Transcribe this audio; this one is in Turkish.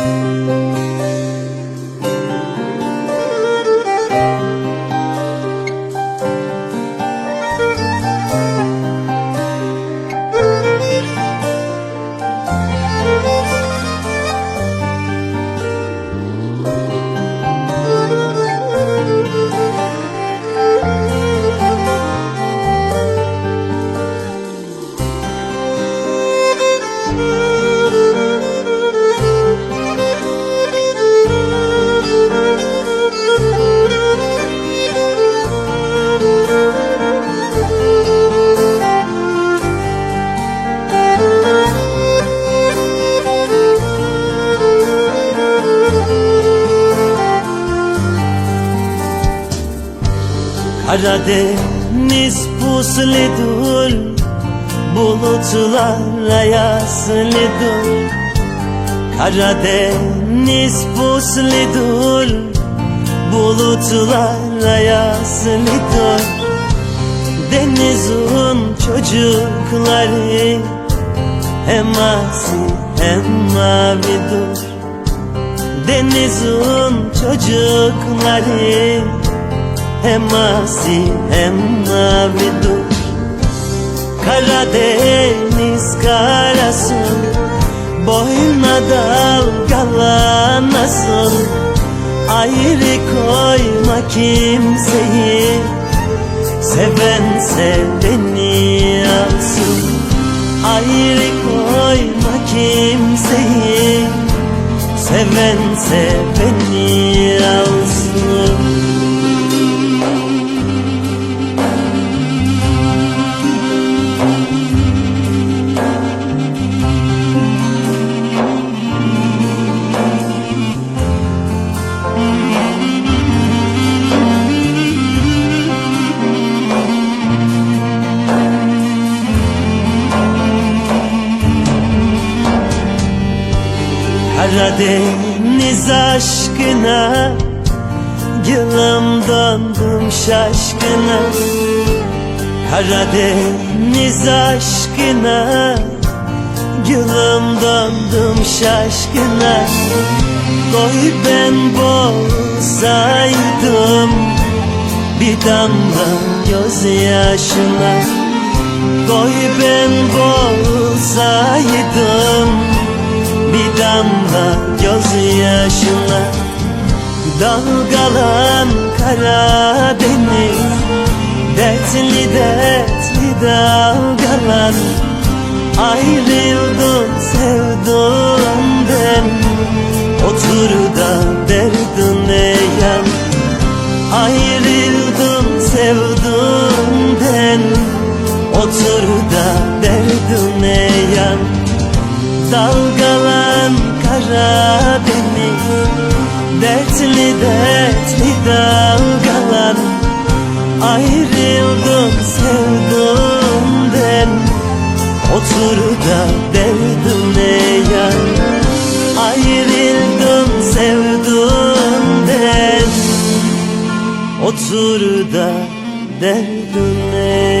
あ。Karadeniz pusludur Bulutlar ayaslıdır Karadeniz pusludur Bulutlar ayaslıdır Denizin çocukları Hem asi hem mavidir Denizin çocukları hem asi hem mavidur Karadeniz karası Boyuna dalgalanasın Ayrı koyma kimseyi Seven seveni alsın Ayrı koyma kimseyi Seven seveni alsın Karadeniz aşkına Yılım döndüm şaşkına. Karadeniz aşkına Yılım döndüm şaşkına. Koy ben boğsaydım Bir damla gözyaşına Koy ben boğsaydım gözyaşına Dalgalan Karadeniz Dertli dertli dalgalan. Ayrıldım sevduğumden Otur da derdine yan. Ayrıldım sevduğumden Otur da derdine yan. Dalgalan Karadeniz Dertli dertli dalgalan Ayrıldım sevduğumden Otur da derdine yan Ayrıldım sevduğumden Otur da derdine